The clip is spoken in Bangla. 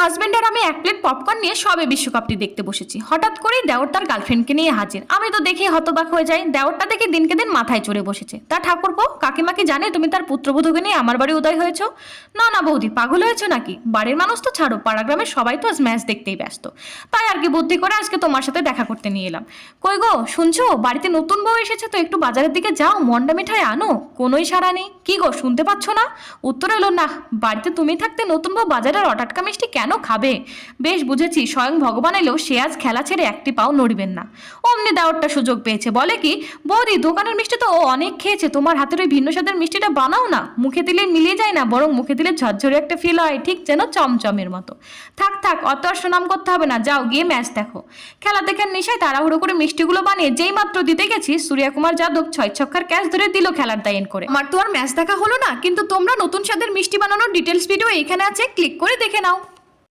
হাজবেন্ড আর আমি এক প্লেট পপকর্ন নিয়ে সবে বিশ্বকাপটি দেখতে বসেছি। হঠাৎ করেই দেওর তার গার্লফ্রেন্ডকে নিয়ে হাজির। আমি তো দেখে হতবাক হয়ে যাই। দেওরটা দেখে দিনকে দিন মাথায় চড়ে বসেছে। তা ঠাকুরপো, কাকিমা কি জানে তুমি তার পুত্রবধূকে নিয়ে আমার বাড়ি উদয় হয়েছো? না না বৌদি, পাগল হয়েছো নাকি? বাড়ির মানুষ তো ছাড়ো, পাড়া গ্রামের সবাই তো আজ ম্যাচ দেখতেই ব্যস্ত। তাই আর কি বুদ্ধি করে আজকে তোমার সাথে দেখা করতে নিয়ে এলাম। কই গো, শুনছো? বাড়িতে নতুন বউ এসেছে তো একটু বাজারের দিকে যাও, মন্ডা মিঠাই আনো। কোনোই সাড়া নেই। কি গো, শুনতে পাচ্ছ না? উত্তর এলো না। বাড়িতে তুমি থাকতে নতুন বউ বাজারের অটাটকা মিষ্টি কেন খাবে? বেশ বুঝেছি, স্বয়ং ভগবান এলেও সে আজ খেলা ছেড়ে একটি পাও নড়বেন না। অমনি দাওয়ারটা সুযোগ পেয়েছে। বলে কি, বৌদি, দোকানের মিষ্টি তো ও অনেক খেয়েছে, তোমার হাতের ওই ভিন্ন স্বাদের মিষ্টিটা বানাও না। মুখে দিলে মিলিয়ে যায় না, বরং মুখে দিলে ঝরঝরে একটা ফিল হয়, ঠিক যেন চমচমের মতো। থাক থাক, অত আর সুনাম করতে হবে না, যাও গিয়ে ম্যাচ দেখো। খেলা দেখার নেশায় তাড়াহুড়ো করে মিষ্টিগুলো বানিয়ে যেই মাত্র দিতে গেছি সূর্যা কুমার যাদব ছয় ছক্কার ক্যাচ ধরে দিল খেলার দায়ন করে। আমার তো আর ম্যাচ দেখা হলো না, কিন্তু তোমরা নতুন স্বাদের মিষ্টি বানানোর ডিটেলস ভিডিও এখানে আছে ক্লিক করে দেখে নাও।